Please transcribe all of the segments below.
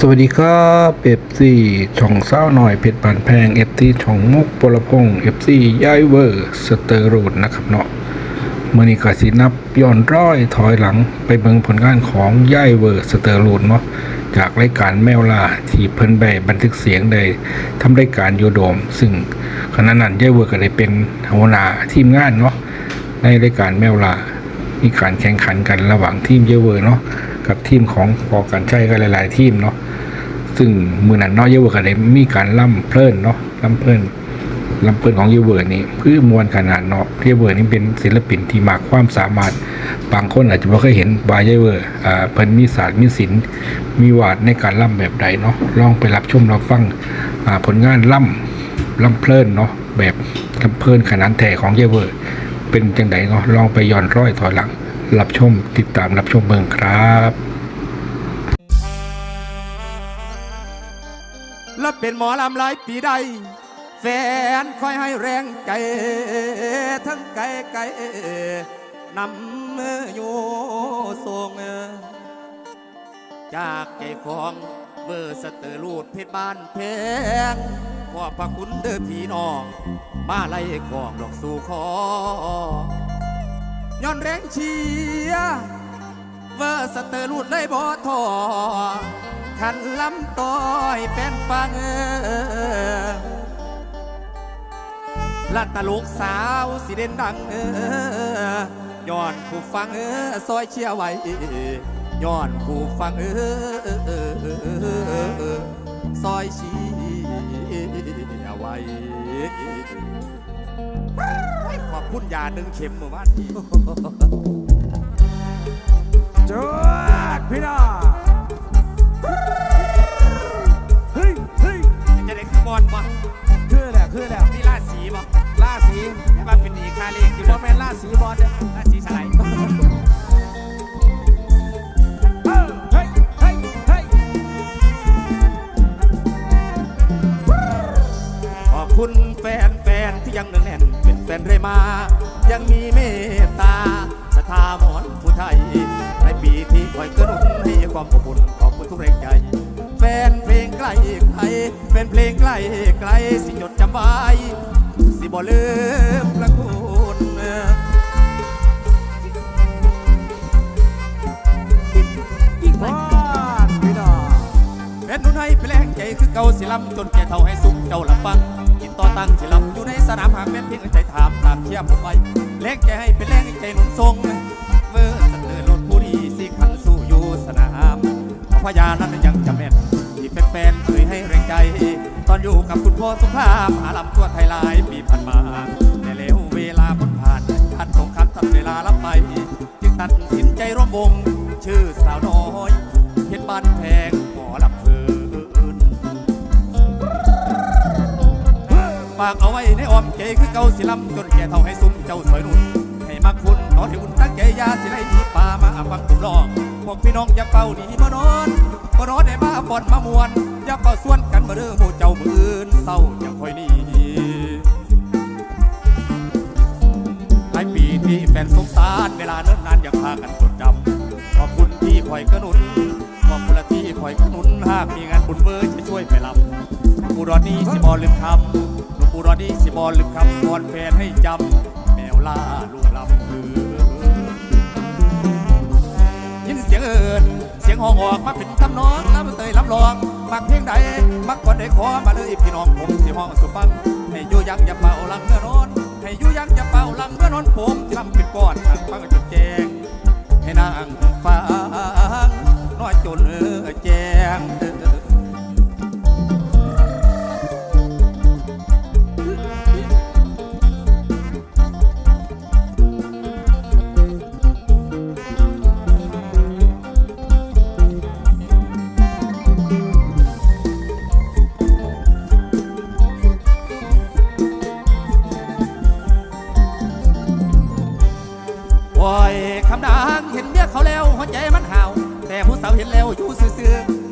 สวัสดีครับเอฟซีช่องเศร้าหน่อยเพชรบานแพงเอฟซีช่องมุกปลพงเอฟซีย้ายเวอร์สเตอร์โรดนะครับเนาะเมื่อนี้ก็สินับย้อนร้อยถอยหลังไปเบิ่งผลงานของย้ายเวอร์สเตอร์โรดเนาะจากรายการแมวล่าที่เพิ่นได้บันทึกเสียงได้ทำรายการโยโดม ซึ่งขณะนั้นย้ายเวอร์ก็ได้เป็นหัวหน้าทีมงานเนาะในรายการแมวล่ามีการแข่งขันกันระหว่างทีมเยเวอร์เนาะกับทีมของพอกันใช้กันหลาย ๆ ทีมเนาะ ซึ่งมือนั้นเนาะเยเวอร์ก็ได้มีการล่ำเพลินเนาะล่ำเพลินล่ำเพลินของเยเวอร์นี่คือมวลขนาดเนาะเยเวอร์นี่เป็นศิลปินที่มากความสามารถบางคนอาจจะไม่เคยเห็นบายเยเวอร์อ่าเพิ่นมีศาสตร์มีศิลป์มีวาดในการล่ำแบบใดเนาะลองไปรับชมรับฟังอ่าผลงานล่ำล่ำเพลินเนาะแบบล่ำเพลินขนาดแท้ของเยเวอร์ เป็นจังไดเนาะลองไปย้อนร้อยถอยหลัง รับชมติดตามรับชมเมืองครับ เป็นหมอลำหลายปีใดแฟนคอยให้แรงใจทั้งไกลไกลนำมือยู่ส่งจากใจของเบอร์สเตอร์ลูดเพชรบ้านแพงขอบพระคุณเด้อพี่น้อง มาไล่ของดอกสู่คอย้อนแรงเชียเวอร์สเตอร์ลูดเลยบ่ทอ ขันลำต้อยเป็นฟังลัดตลกสาวสิเด่นดังเออย้อนผู้ฟังเออซอยเชียร์ไว้ย้อนผู้ฟังเออซอยเชียร์ไว้ขอบคุณยาหนึ่งเข็มเมื่อวานจวดพี่น้อง เฮ้ยเฮ้ยจะได้คือบอลบ่คือแหละคือแหละนี่ราศีบ่ล่าสีให้มาเป็นหนีคาเลงที่บบ่อแม่แม่นนราล่าศีสีบอลเนี่ยราศีสไลด์เออเฮ้ยเฮ้ยเฮ้ยขอบคุณแฟนแฟนที่ยังเนืองแน่นเป็นแฟนเรื่อยมา ยังมีเมตตาศรั ทาหมอนผู้ไทย ในปีที่คอยกระหนุนให้ความอบอุ่นขอบคุณทุกแรงใจ แฟนเพลงใกล้ไกลเป็นเพลงใกล้ไกลสิจดจำไว้สิบ่ลืมพระคุณบอลพี่น้องเป็นนุ่นให้เป็นแรงใจคือเก่าสิลำจนแก่เท่าให้สุขเจ้าลำฟัง ต่อตั้งสิลำอยู่ในสนามหากเป็นเพียงใจถามตามเชียร์ผมไว้แรงใจให้เป็นแรงใจหนุนทรงเมื่อสเตอร์รถผู้ดีสิขันสู้อยู่สนามพญานั้นยังจำแม่นที่เป็นแฟนเคยให้แรงใจ ตอนอยู่กับคุณพ่อสงครามหาลำทั่วไทยหลายปีผ่านมาแต่แล้วเวลาพ้นผ่านท่านสงครามทำเวลารับไป จึงตัดสินใจร่วมวงชื่อสาวน้อย ฝากเอาไว้ในอ้อมใจคือเก่าสิลำจนแก่เท่าให้ซุ้มเจ้าสวยนุ่นให้มาคุณขอให้อุ่นตั้งใจยาสิไล่ที่ป่ามาอับฟังตุ่มรองพวกพี่น้องอย่าเฝ้าหนีมานอนมานอนให้มาบ่อนมามวนอย่าเฝ้าส่วนกันมาเด้อหมู่เจ้ามืออื่นเศร้าอย่าคอยหนีหลายปีที่แฟนสงสารเวลาเนิ่นนานอยาพากันจดจำขอบคุณที่คอยกระนุนขอบคุณละที่คอยกระนุนหากมีงานบุญเบอร์จะช่วยไปลำปูรอนี้สิบอลืมคำ หลวงปูรอนี้สิบอลืมคำวอนแฟนให้จำแมวล่าลูกลำพือยินเสียงเอิญเสียงห้องออกมาเป็นทำนองแล้วเตยรับรอง มักเพียงใด มักก่อนได้ขอมาเลยพี่น้องผมสิห้องสุฟัง ให้อยู่ยังอย่าเป่าลังเมื่อนอน ให้อยู่ยังอย่าเป่าลังเมื่อนอนผมสิลำเป็นก้อนทางฟังจนแจงให้นางฟังน้อยจนเออแจง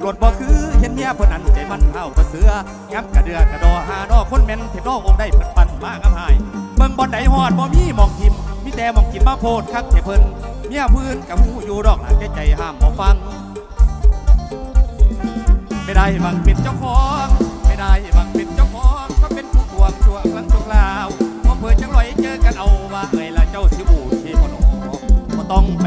รถบ่คือเห็นเมียเพิ่นนั้นใจมันห่ากระเสือย้ำกระเดือกระดอหาดอคนแม่นเทพดอกองค์ได้เพิ่นปั่นมากำหายเบิ่งบอลใดฮอดบ่มีมองทิมมีแต่มองกินมาโพดคักเทเพิ่นเมียพื้นกับหูอยู่ดอกหลานใจใจห้ามบ่ฟัง ไม่ได้บังเป็นเจ้าของ ไม่ได้บังเป็นเจ้าของก็เป็นผู้ทวงชั่วครั้งชั่วคราวพอเพื่อจังลอยเจอกันเอาว่าเอ้ยละเจ้าสิบูที่พนอก็ต้องไป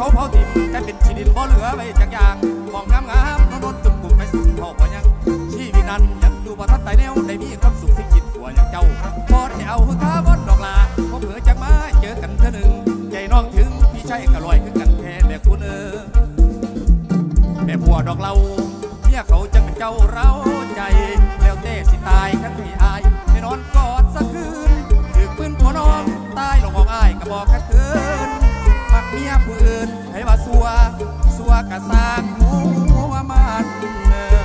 เขาเผาทิ่มกลายเป็นชีดินบ่เหลือไว้จากอย่างมองงามงามๆนนจุ่มกลุ่มไปสุดเท่าบ่ยังชีวิตนั้นยังอยู่บ่ทันตายแนวได้มีความสุขสิ่งคิดสัวอย่างเจ้าพอได้เอาท้าบอนดอกลาพอเผื่อจักมาเจอกันเท่อหนึ่งใจน้องถึงพี่ชายก็ลอยคือกันแค่แม่คุณเออแม่ผัวดอกเราเมียเขาจังเป็นเจ้าเราใจแล้วเต้สิตายกันให้อายให้นอนกอดสักคืนถือปืนพ่อน้องตายลงบอกอายก็บอกกันคืน สัวกะสร้างหัวมันเลย